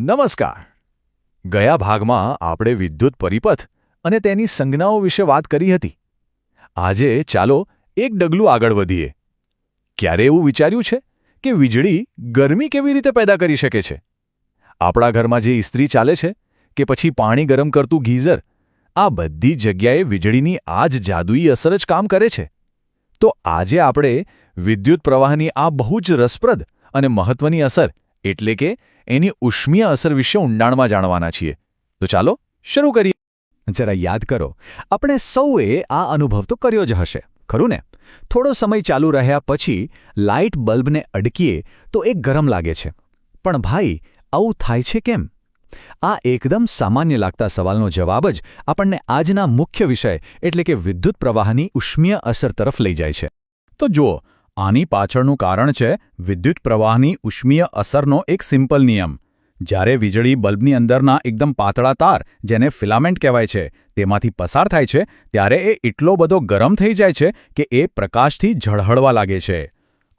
નમસ્કાર. ગયા ભાગમાં આપણે વિદ્યુત પરિપથ અને તેની સંજ્ઞાઓ વિશે વાત કરી હતી. આજે ચાલો એક ડગલું આગળ વધીએ. ક્યારે એવું વિચાર્યું છે કે વીજળી ગરમી કેવી રીતે પેદા કરી શકે છે? આપણા ઘરમાં જે ઇસ્ત્રી ચાલે છે કે પછી પાણી ગરમ કરતું ગીઝર, આ બધી જગ્યાએ વીજળીની આ જ જાદુઈ અસર જ કામ કરે છે. તો આજે આપણે વિદ્યુત પ્રવાહની આ બહુ જ રસપ્રદ અને મહત્વની અસર એટલે કે એની ઉષ્મીય અસર વિશે ઊંડાણમાં જાણવાના છીએ. તો ચાલો શરૂ કરીએ. જરા યાદ કરો, આપણે સૌએ આ અનુભવ તો કર્યો જ હશે, ખરું ને? થોડો સમય ચાલુ રહ્યા પછી લાઇટ બલ્બને અડકીએ તો એ ગરમ લાગે છે. પણ ભાઈ, આવું થાય છે કેમ? આ એકદમ સામાન્ય લાગતા સવાલનો જવાબ જ આપણને આજના મુખ્ય વિષય એટલે કે વિદ્યુત પ્રવાહની ઉષ્મીય અસર તરફ લઈ જાય છે. તો જુઓ આની પાછળનું કારણ છે વિદ્યુત પ્રવાહની ઉષ્મીય અસરનો એક સિમ્પલ નિયમ. જ્યારે વીજળી બલ્બની અંદરના એકદમ પાતળા તાર, જેને ફિલામેન્ટ કહેવાય છે, તેમાંથી પસાર થાય છે, ત્યારે એ એટલો બધો ગરમ થઈ જાય છે કે એ પ્રકાશથી ઝળહળવા લાગે છે.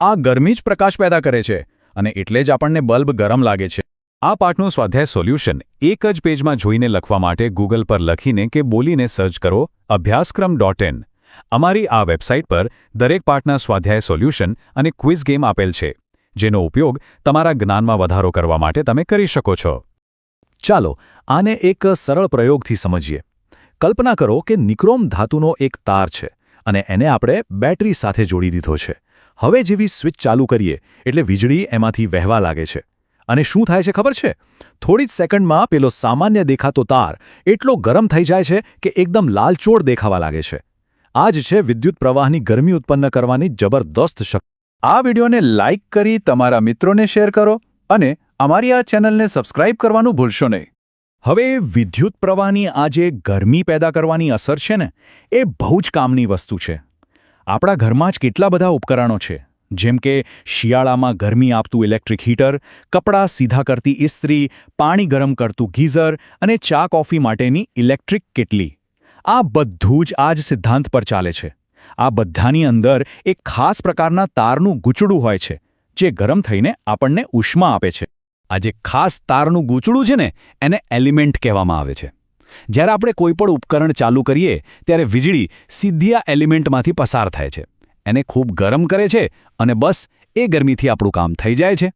આ ગરમી જ પ્રકાશ પેદા કરે છે, અને એટલે જ આપણને બલ્બ ગરમ લાગે છે. આ પાઠનું સ્વાધ્યાય સોલ્યુશન એક જ પેજમાં જોઈને લખવા માટે ગૂગલ પર લખીને કે બોલીને સર્ચ કરો અભ્યાસક્રમ ડોટ ઇન. અમારી આ વેબસાઇટ પર દરેક પાઠના સ્વાધ્યાય સોલ્યુશન અને ક્વિઝ ગેમ આપેલ છે, જેનો ઉપયોગ તમારા જ્ઞાનમાં વધારો કરવા માટે તમે કરી શકો છો. ચાલો, આને એક સરળ પ્રયોગથી સમજીએ. કલ્પના કરો કે નિક્રોમ ધાતુનો એક તાર છે અને એને આપણે બેટરી સાથે જોડી દીધો છે. હવે જેવી સ્વિચ ચાલુ કરીએ, એટલે વીજળી એમાંથી વહેવા લાગે છે. અને શું થાય છે ખબર છે? થોડી જ સેકન્ડમાં પેલો સામાન્ય દેખાતો તાર એટલો ગરમ થઈ જાય છે કે એકદમ લાલચોળ દેખાવા લાગે છે. આ જ છે વિદ્યુત પ્રવાહની ગરમી ઉત્પન્ન કરવાની જબરદસ્ત શક્તિ. આ વિડીયોને લાઇક કરી તમારા મિત્રોને શેર કરો અને અમારી આ ચેનલને સબસ્ક્રાઇબ કરવાનું ભૂલશો નહીં. હવે વિદ્યુત પ્રવાહની આ જે ગરમી પેદા કરવાની અસર છે ને, એ બહુ જ કામની વસ્તુ છે. આપણા ઘરમાં જ કેટલા બધા ઉપકરણો છે, જેમ કે શિયાળામાં ગરમી આપતું ઇલેક્ટ્રિક હીટર, કપડાં સીધા કરતી ઇસ્ત્રી, પાણી ગરમ કરતું ગીઝર અને ચા કોફી માટેની ઇલેક્ટ્રિક કેટલી. આ બધું જ આ જ સિદ્ધાંત પર ચાલે છે. આ બધાની અંદર એક ખાસ પ્રકારના તારનું ગૂંચડું હોય છે, જે ગરમ થઈને આપણને ઉષ્મા આપે છે. આ જે ખાસ તારનું ગૂંચડું છે ને, એને એલિમેન્ટ કહેવામાં આવે છે. જ્યારે આપણે કોઈપણ ઉપકરણ ચાલુ કરીએ, ત્યારે વીજળી સીધી આ એલિમેન્ટમાંથી પસાર થાય છે. એને ખૂબ ગરમ કરે છે અને બસ એ ગરમીથી આપણું કામ થઈ જાય છે.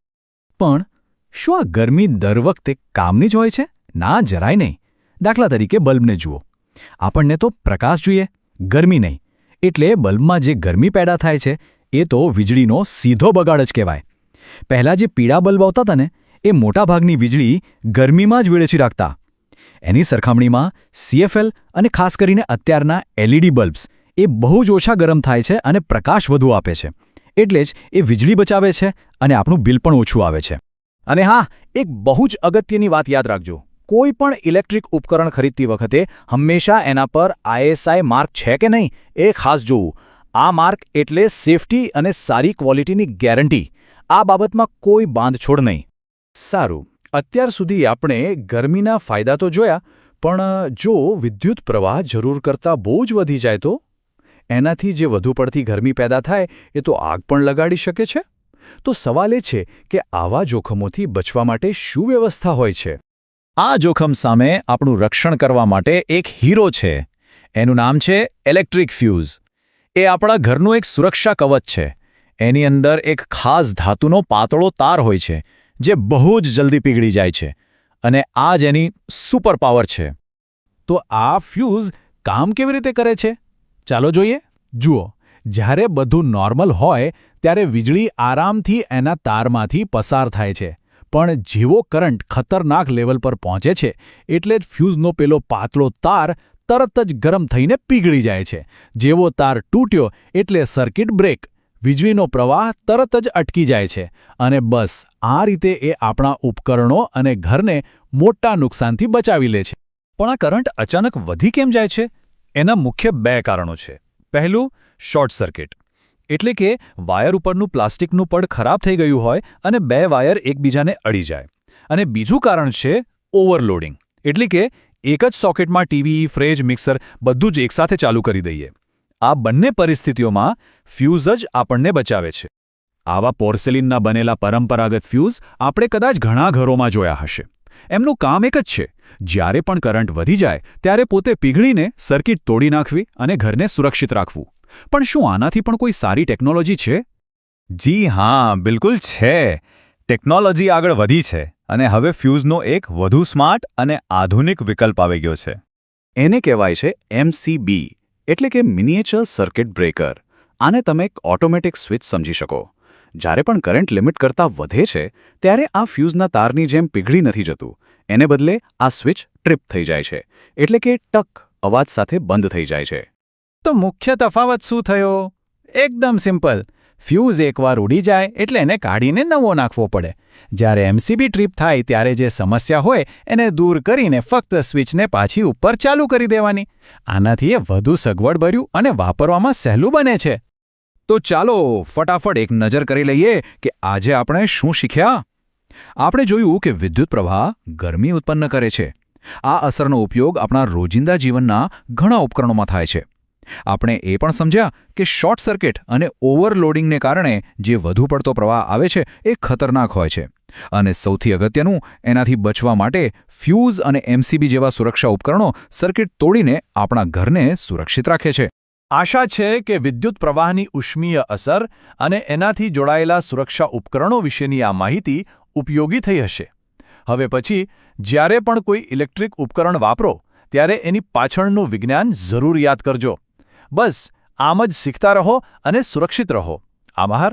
પણ શું આ ગરમી દર વખતે કામની જ હોય છે? ના, જરાય નહીં. દાખલા તરીકે બલ્બને જુઓ. આપણને તો પ્રકાશ જોઈએ, ગરમી નહીં. એટલે બલ્બમાં જે ગરમી પેદા થાય છે, એ તો વીજળીનો સીધો બગાડ જ કહેવાય. પહેલાં જે પીળા બલ્બ આવતા હતા ને, એ મોટાભાગની વીજળી ગરમીમાં જ વેડેચી રાખતા. એની સરખામણીમાં સીએફએલ અને ખાસ કરીને અત્યારના એલઈડી બલ્બ્સ, એ બહુ જ ઓછા ગરમ થાય છે અને પ્રકાશ વધુ આપે છે. એટલે જ એ વીજળી બચાવે છે અને આપણું બિલ પણ ઓછું આવે છે. અને હા, એક બહુ જ અગત્યની વાત યાદ રાખજો. કોઈ પણ ઇલેક્ટ્રિક ઉપકરણ ખરીદતી વખતે હંમેશા એના પર આઈએસઆઈ માર્ક છે કે નહીં એ ખાસ જોવું. આ માર્ક એટલે સેફટી અને સારી ક્વોલિટીની ગેરંટી. આ બાબતમાં કોઈ બાંધછોડ નહીં. સારું, અત્યાર સુધી આપણે ગરમીના ફાયદા તો જોયા, પણ જો વિદ્યુત પ્રવાહ જરૂર કરતાં બહુ જ વધી જાય તો? એનાથી જે વધુ પડતી ગરમી પેદા થાય, એ તો આગ પણ લગાડી શકે છે? તો સવાલ એ છે કે આવા જોખમોથી બચવા માટે શું વ્યવસ્થા હોય છે? આ જોખમ સામે આપણું રક્ષણ કરવા માટે એક હીરો છે. એનું નામ છે ઇલેક્ટ્રિક ફ્યુઝ એ આપણા ઘરનું એક સુરક્ષા કવચ છે. એની અંદર એક ખાસ ધાતુનો પાતળો તાર હોય છે, જે બહુ જ જલ્દી પીગળી જાય છે અને આ જ એની સુપર પાવર છે. તો આ ફ્યુઝ કામ કેવી રીતે કરે છે? ચાલો જોઈએ. જુઓ, જ્યારે બધું નોર્મલ હોય, ત્યારે વીજળી આરામથી એના તારમાંથી પસાર થાય છે. પણ જેવો કરંટ ખતરનાક લેવલ પર પહોંચે છે, એટલે જ ફ્યુઝનો પેલો પાતળો તાર તરત જ ગરમ થઈને પીગળી જાય છે. જેવો તાર તૂટ્યો એટલે સર્કિટ બ્રેક, વીજળીનો પ્રવાહ તરત જ અટકી જાય છે અને બસ આ રીતે એ આપણા ઉપકરણો અને ઘરને મોટા નુકસાનથી બચાવી લે છે. પણ આ કરંટ અચાનક વધી કેમ જાય છે? એના મુખ્ય બે કારણો છે. પહેલું, શોર્ટ સર્કિટ. એટલે કે વાયર ઉપરનું પ્લાસ્ટિકનું પડ ખરાબ થઈ ગયું હોય અને બે વાયર એકબીજાને અડી જાય. અને બીજું કારણ છે ઓવરલોડિંગ. એટલે કે એક જ સોકેટમાં ટીવી, ફ્રેજ, મિક્સર બધું જ એકસાથે ચાલુ કરી દઈએ. આ બંને પરિસ્થિતિઓમાં ફ્યુઝ જ આપણને બચાવે છે. આવા પોર્સેલિનના બનેલા પરંપરાગત ફ્યુઝ આપણે કદાચ ઘણા ઘરોમાં જોયા હશે. એમનું કામ એક જ છે. જ્યારે પણ કરંટ વધી જાય, ત્યારે પોતે પીગળીને સર્કિટ તોડી નાખવી અને ઘરને સુરક્ષિત રાખવું. પણ શું આનાથી પણ કોઈ સારી ટેકનોલોજી છે? જી હા, બિલકુલ છે. ટેકનોલોજી આગળ વધી છે અને હવે ફ્યુઝનો એક વધુ સ્માર્ટ અને આધુનિક વિકલ્પ આવી ગયો છે. એને કહેવાય છે એમસીબી એટલે કે મિનિએચર સર્કિટ બ્રેકર. આને તમે એક ઓટોમેટિક સ્વિચ સમજી શકો. જ્યારે પણ કરંટ લિમિટ કરતાં વધે છે, ત્યારે આ ફ્યુઝના તારની જેમ પીગળી નથી જતું. એને બદલે આ સ્વિચ ટ્રિપ થઈ જાય છે, એટલે કે ટક અવાજ સાથે બંધ થઈ જાય છે. તો મુખ્ય તફાવત શું થયો? એકદમ સિમ્પલ. ફ્યુઝ એકવાર ઉડી જાય એટલે એને કાઢીને નવો નાખવો પડે. જ્યારે એમસીબી ટ્રીપ થાય ત્યારે જે સમસ્યા હોય એને દૂર કરીને ફક્ત સ્વિચને પાછી ઉપર ચાલુ કરી દેવાની. આનાથી એ વધુ સગવડભર્યું અને વાપરવામાં સહેલું બને છે. તો ચાલો ફટાફટ એક નજર કરી લઈએ કે આજે આપણે શું શીખ્યા? આપણે જોયું કે વિદ્યુત પ્રવાહ ગરમી ઉત્પન્ન કરે છે. આ અસરનો ઉપયોગ આપણા રોજિંદા જીવનના ઘણા ઉપકરણોમાં થાય છે. આપણે એ પણ સમજ્યા કે શોર્ટ સર્કિટ અને ઓવરલોડિંગને કારણે જે વધુ પડતો પ્રવાહ આવે છે એ ખતરનાક હોય છે. અને સૌથી અગત્યનું, એનાથી બચવા માટે ફ્યુઝ અને એમસીબી જેવા સુરક્ષા ઉપકરણો સર્કિટ તોડીને આપણા ઘરને સુરક્ષિત રાખે છે. આશા છે કે વિદ્યુત પ્રવાહની ઉષ્મીય અસર અને એનાથી જોડાયેલા સુરક્ષા ઉપકરણો વિશેની આ માહિતી ઉપયોગી થઈ હશે. હવે પછી, જ્યારે પણ કોઈ ઇલેક્ટ્રિક ઉપકરણ વાપરો, ત્યારે એની પાછળનું વિજ્ઞાન જરૂર યાદ કરજો. બસ આમ જ શીખતા રહો અને સુરક્ષિત રહો. આભાર.